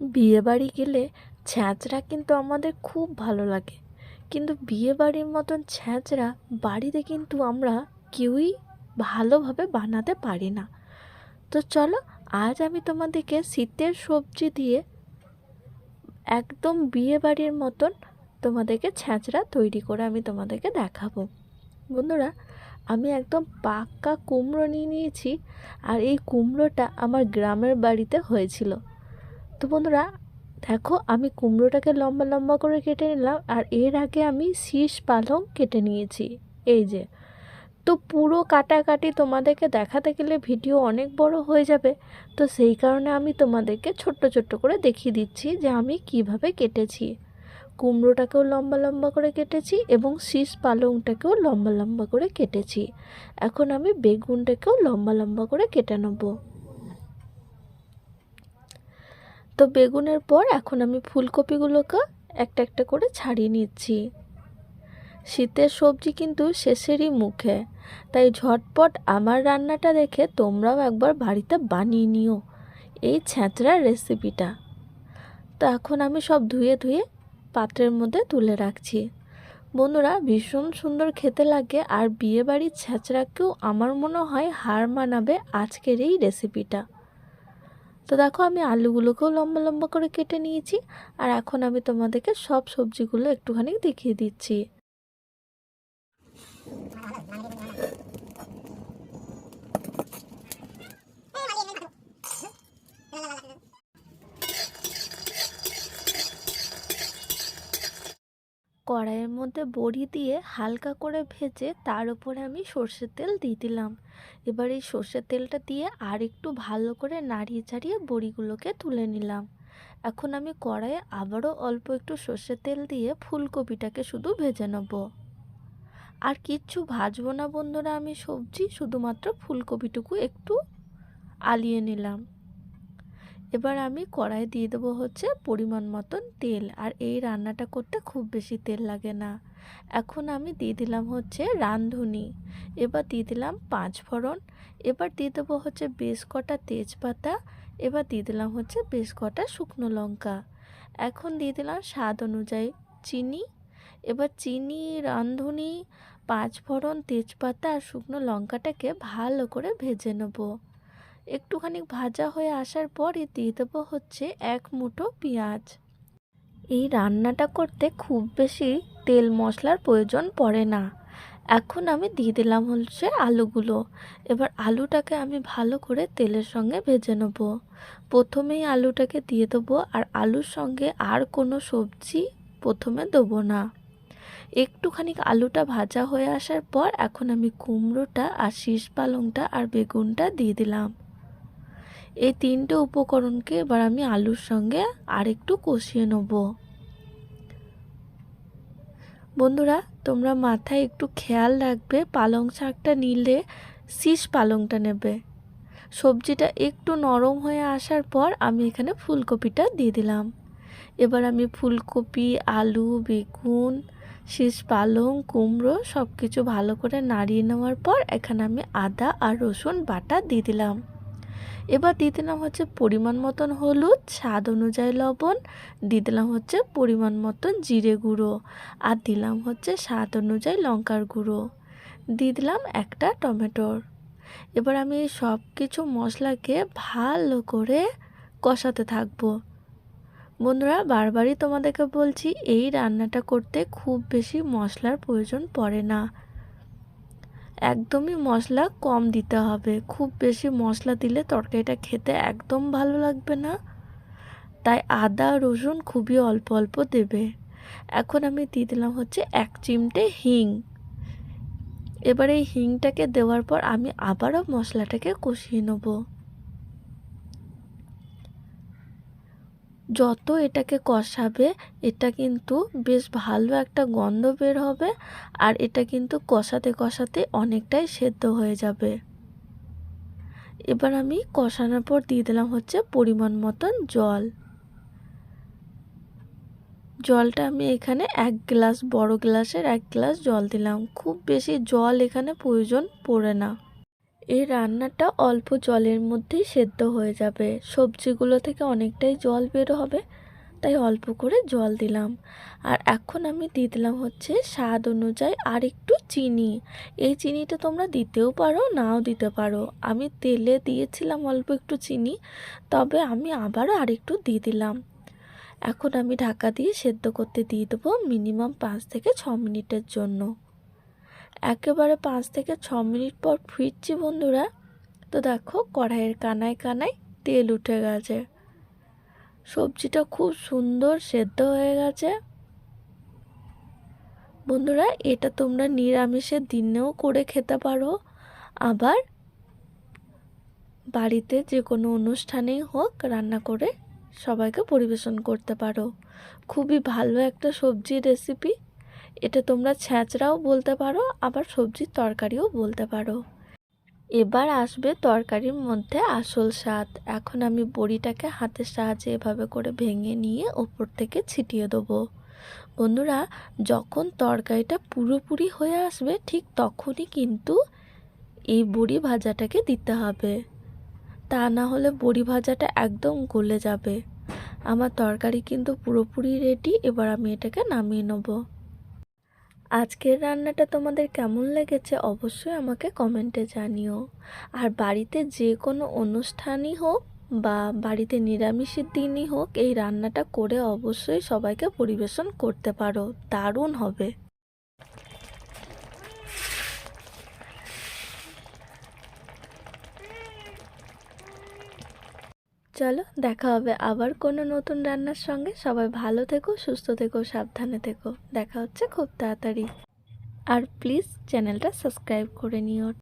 বিয়েবাড়ি গেলে ছ্যাঁচড়া কিন্তু আমাদের খুব ভালো লাগে। কিন্তু বিয়ে বাড়ির মতন ছ্যাঁচড়া বাড়িতে কিন্তু আমরা কেউই ভালোভাবে বানাতে পারি না। তো চলো, আজ আমি তোমাদেরকে শীতের সবজি দিয়ে একদম বিয়ে বাড়ির মতন তোমাদেরকে ছ্যাঁচড়া তৈরি করে আমি তোমাদেরকে দেখাবো। বন্ধুরা, আমি একদম পাক্কা কুমড়ো নিয়ে নিয়েছি আর এই কুমড়োটা আমার গ্রামের বাড়িতে হয়েছিল। তো বন্ধুরা, দেখো আমি কুমড়োটাকে লম্বা লম্বা করে কেটে নিলাম আর এর আগে আমি শীষ পালং কেটে নিয়েছি। এই যে, তো পুরো কাটাকাটি তোমাদেরকে দেখাতে গেলে ভিডিও অনেক বড় হয়ে যাবে। তো সেই কারণে আমি তোমাদেরকে ছোট্ট ছোট্ট করে দেখিয়ে দিচ্ছি যে আমি কীভাবে কেটেছি। কুমড়োটাকেও লম্বা লম্বা করে কেটেছি এবং শীষ পালংটাকেও লম্বা লম্বা করে কেটেছি। এখন আমি বেগুনটাকেও লম্বা লম্বা করে কেটে নেব। তো বেগুনের পর এখন আমি ফুলকপিগুলোকে একটা একটা করে ছাড়িয়ে নিচ্ছি। শীতের সবজি কিন্তু শেষেরই মুখে। তাই ঝটপট আমার রান্নাটা দেখে তোমরাও একবার বাড়িতে বানিয়ে নিও এই ছ্যাঁচড়ার রেসিপিটা। তো এখন আমি সব ধুয়ে ধুয়ে পাত্রের মধ্যে তুলে রাখছি। বন্ধুরা, ভীষণ সুন্দর খেতে লাগে আর বিয়েবাড়ির ছ্যাঁচড়াকেও আমার মনে হয় হার মানাবে আজকের এই রেসিপিটা। তো দেখো আমি আলুগুলোকেও লম্বা লম্বা করে কেটে নিয়েছি, আর এখন আমি তোমাদেরকে সব সবজিগুলো একটুখানি দেখিয়ে দিচ্ছি। কড়াইয়ের মধ্যে বড়ি দিয়ে হালকা করে ভেজে তার উপরে আমি সর্ষের তেল দিয়ে দিলাম। এবার এই সর্ষের তেলটা দিয়ে আর একটু ভালো করে নাড়িয়ে চাড়িয়ে বড়িগুলোকে তুলে নিলাম। এখন আমি কড়াইয়ে আবারও অল্প একটু সর্ষের তেল দিয়ে ফুলকপিটাকে শুধু ভেজে নেব। আর কিচ্ছু ভাজবো না বন্ধুরা, আমি সবজি শুধুমাত্র ফুলকপিটুকু একটু আলিয়ে নিলাম। এবার আমি কড়াই দিয়ে দেবো হচ্ছে পরিমাণ মতন তেল, আর এই রান্নাটা করতে খুব বেশি তেল লাগে না। এখন আমি দিয়ে দিলাম হচ্ছে রাঁধুনি, এবার দিয়ে দিলাম পাঁচ ফোড়ন, এবার দিয়ে দেবো হচ্ছে বেশ কটা তেজপাতা, এবার দিয়ে দিলাম হচ্ছে বেশ কটা শুকনো লঙ্কা। এখন দিয়ে দিলাম স্বাদ অনুযায়ী চিনি, এবার চিনি, রাঁধুনি, পাঁচ ফোড়ন, তেজপাতা আর শুকনো লঙ্কাটাকে ভালো করে ভেজে নেব। একটুখানি ভাজা হয়ে আসার পরে দিয়ে দেবো হচ্ছে এক মুঠো পেঁয়াজ। এই রান্নাটা করতে খুব বেশি তেল মশলার প্রয়োজন পড়ে না। এখন আমি দিয়ে দিলাম হচ্ছে আলুগুলো। এবার আলুটাকে আমি ভালো করে তেলের সঙ্গে ভেজে নেব। প্রথমেই আলুটাকে দিয়ে দেবো আর আলুর সঙ্গে আর কোনো সবজি প্রথমে দেবো না। একটুখানি আলুটা ভাজা হয়ে আসার পর এখন আমি কুমড়োটা আর শীষ পালংটা আর বেগুনটা দিয়ে দিলাম। এই তিনটে উপকরণকে এবার আমি আলুর সঙ্গে আর একটু কষিয়ে নেব। বন্ধুরা, তোমরা মাথায় একটু খেয়াল রাখবে, পালং শাকটা নিলে শীষ পালংটা নেবে। সবজিটা একটু নরম হয়ে আসার পর আমি এখানে ফুলকপিটা দিয়ে দিলাম। এবার আমি ফুলকপি, আলু, বেগুন, শীষ পালং, কুমড়ো সব কিছু ভালো করে নাড়িয়ে নেওয়ার পর এখানে আমি আদা আর রসুন বাটা দিয়ে দিলাম। এবার দিয়ে দিলাম হচ্ছে পরিমাণ মতন হলুদ, স্বাদ অনুযায়ী লবণ দিয়ে দিলাম হচ্ছে পরিমাণ মতন জিরে গুঁড়ো, আর দিলাম হচ্ছে স্বাদ অনুযায়ী লঙ্কার গুঁড়ো। দিয়ে দিলাম একটা টমেটোর এবার আমি সব কিছু মশলাকে ভালো করে কষাতে থাকব। বন্ধুরা, বারবারই তোমাদেরকে বলছি, এই রান্নাটা করতে খুব বেশি মশলার প্রয়োজন পড়ে না। একদমই মশলা কম দিতে হবে। খুব বেশি মশলা দিলে তরকারিটা খেতে একদম ভালো লাগবে না। তাই আদা, রসুন খুবই অল্প অল্প দেবে। এখন আমি দিয়ে দিলাম হচ্ছে এক চিমটে হিং। এবার এই হিংটাকে দেওয়ার পর আমি আবারও মশলাটাকে কষিয়ে নেব। যত এটাকে কষাবে, এটা কিন্তু বেশ ভালো একটা গন্ধ বের হবে আর এটা কিন্তু কষাতে কষাতে অনেকটাই সেদ্ধ হয়ে যাবে। এবার আমি কষানোর পর দিয়ে দিলাম হচ্ছে পরিমাণ মতন জল। জলটা আমি এখানে এক গ্লাস, বড় গ্লাসের এক গ্লাস জল দিলাম। খুব বেশি জল এখানে প্রয়োজন পড়ে না। এই রান্নাটা অল্প জলের মধ্যেই সেদ্ধ হয়ে যাবে। সবজিগুলো থেকে অনেকটাই জল বের হবে, তাই অল্প করে জল দিলাম। আর এখন আমি দিয়ে দিলাম হচ্ছে স্বাদ অনুযায়ী আর একটু চিনি। এই চিনিটা তোমরা দিতেও পারো, নাও দিতে পারো। আমি তেলে দিয়েছিলাম অল্প একটু চিনি, তবে আমি আবারও আরেকটু দিয়ে দিলাম। এখন আমি ঢাকা দিয়ে সেদ্ধ করতে দিয়ে দেবো মিনিমাম পাঁচ থেকে ছ মিনিটের জন্য। একেবারে পাঁচ থেকে ছ মিনিট পর ফিরছি বন্ধুরা। তো দেখো কড়াইয়ের কানায় কানায় তেল উঠে গেছে। সবজিটা খুব সুন্দর সেদ্ধ হয়ে গেছে। বন্ধুরা, এটা তোমরা নিরামিষের দিনেও করে খেতে পারো। আবার বাড়িতে যে কোনো অনুষ্ঠানেই হোক রান্না করে সবাইকে পরিবেশন করতে পারো। খুবই ভালো একটা সবজির রেসিপি এটা তোমরা ছ্যাঁচড়াও বলতে পারো, আবার সবজির তরকারিও বলতে পারো। এবার আসবে তরকারির মধ্যে আসল স্বাদ। এখন আমি বড়িটাকে হাতের সাহায্যে এভাবে করে ভেঙে নিয়ে ওপর থেকে ছিটিয়ে দেবো। বন্ধুরা, যখন তরকারিটা পুরোপুরি হয়ে আসবে, ঠিক তখনই কিন্তু এই বড়ি ভাজাটাকে দিতে হবে। তা না হলে বড়ি ভাজাটা একদম গলে যাবে। আমার তরকারি কিন্তু পুরোপুরি রেডি এবার আমি এটাকে নামিয়ে নেব। আজকের রান্নাটা তোমাদের কেমন লেগেছে অবশ্যই আমাকে কমেন্টে জানিও। আর বাড়িতে যে কোনো অনুষ্ঠানই হোক বা বাড়িতে নিরামিষের দিনই হোক, এই রান্নাটা করে অবশ্যই সবাইকে পরিবেশন করতে পারো। দারুণ হবে। চলো, দেখা হবে আবার কোনো নতুন রান্নার সঙ্গে। সবাই ভালো থেকো, সুস্থ থেকো, সাবধানে থেকো। দেখা হচ্ছে খুব তাড়াতাড়ি। আর প্লিজ চ্যানেলটা সাবস্ক্রাইব করে নিও।